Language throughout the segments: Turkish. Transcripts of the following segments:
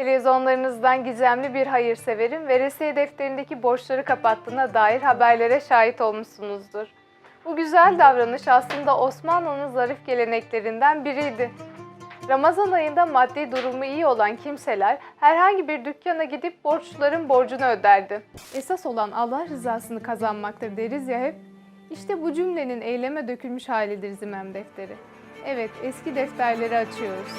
Televizyonlarınızdan gizemli bir hayırseverin veresiye defterindeki borçları kapattığına dair haberlere şahit olmuşsunuzdur. Bu güzel davranış aslında Osmanlı'nın zarif geleneklerinden biriydi. Ramazan ayında maddi durumu iyi olan kimseler herhangi bir dükkana gidip borçluların borcunu öderdi. Esas olan Allah rızasını kazanmaktır deriz ya hep. İşte bu cümlenin eyleme dökülmüş halidir zimem defteri. Evet, eski defterleri açıyoruz.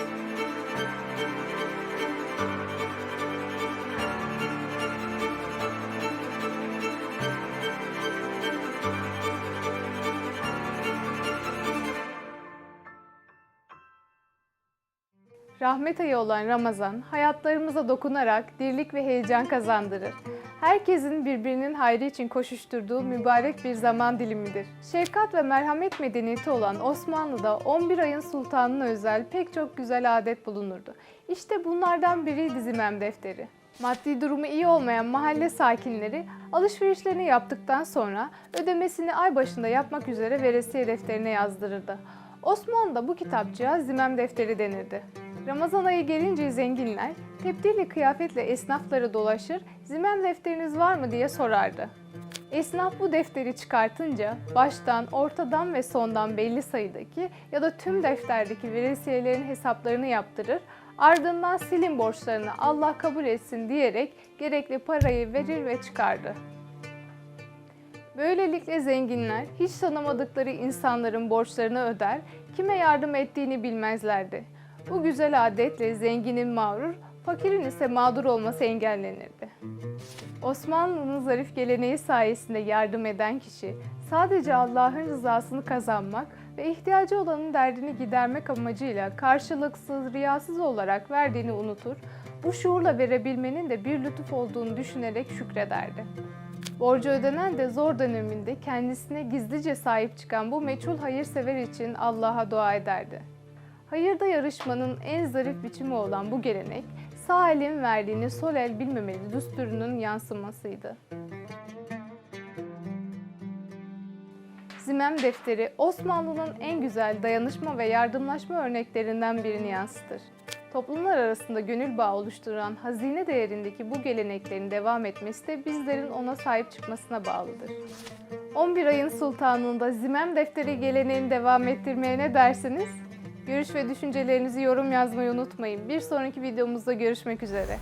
Rahmet ayı olan Ramazan, hayatlarımıza dokunarak dirlik ve heyecan kazandırır. Herkesin birbirinin hayrı için koşuşturduğu mübarek bir zaman dilimidir. Şefkat ve merhamet medeniyeti olan Osmanlı'da 11 ayın sultanına özel pek çok güzel adet bulunurdu. İşte bunlardan biriydi Zimem Defteri. Maddi durumu iyi olmayan mahalle sakinleri alışverişlerini yaptıktan sonra ödemesini ay başında yapmak üzere veresiye defterine yazdırırdı. Osmanlı'da bu kitapçığa zimem defteri denirdi. Ramazan ayı gelince zenginler tebdili kıyafetle esnafları dolaşır, zimem defteriniz var mı diye sorardı. Esnaf bu defteri çıkartınca baştan, ortadan ve sondan belli sayıdaki ya da tüm defterdeki veresiyelerin hesaplarını yaptırır, ardından silin borçlarını Allah kabul etsin diyerek gerekli parayı verir ve çıkardı. Böylelikle zenginler hiç tanımadıkları insanların borçlarını öder, kime yardım ettiğini bilmezlerdi. Bu güzel adetle zenginin mağrur, fakirin ise mağdur olması engellenirdi. Osmanlı'nın zarif geleneği sayesinde yardım eden kişi sadece Allah'ın rızasını kazanmak ve ihtiyacı olanın derdini gidermek amacıyla karşılıksız, riyasız olarak verdiğini unutur, bu şuurla verebilmenin de bir lütuf olduğunu düşünerek şükrederdi. Borcu ödenen de zor döneminde kendisine gizlice sahip çıkan bu meçhul hayırsever için Allah'a dua ederdi. Hayırda yarışmanın en zarif biçimi olan bu gelenek, sağ elin verdiğini sol el bilmemeli düsturunun yansımasıydı. Zimem defteri Osmanlı'nın en güzel dayanışma ve yardımlaşma örneklerinden birini yansıtır. Toplumlar arasında gönül bağı oluşturan hazine değerindeki bu geleneklerin devam etmesi de bizlerin ona sahip çıkmasına bağlıdır. 11 ayın sultanlığında zimem defteri geleneğini devam ettirmeye ne dersiniz? Görüş ve düşüncelerinizi yorum yazmayı unutmayın. Bir sonraki videomuzda görüşmek üzere.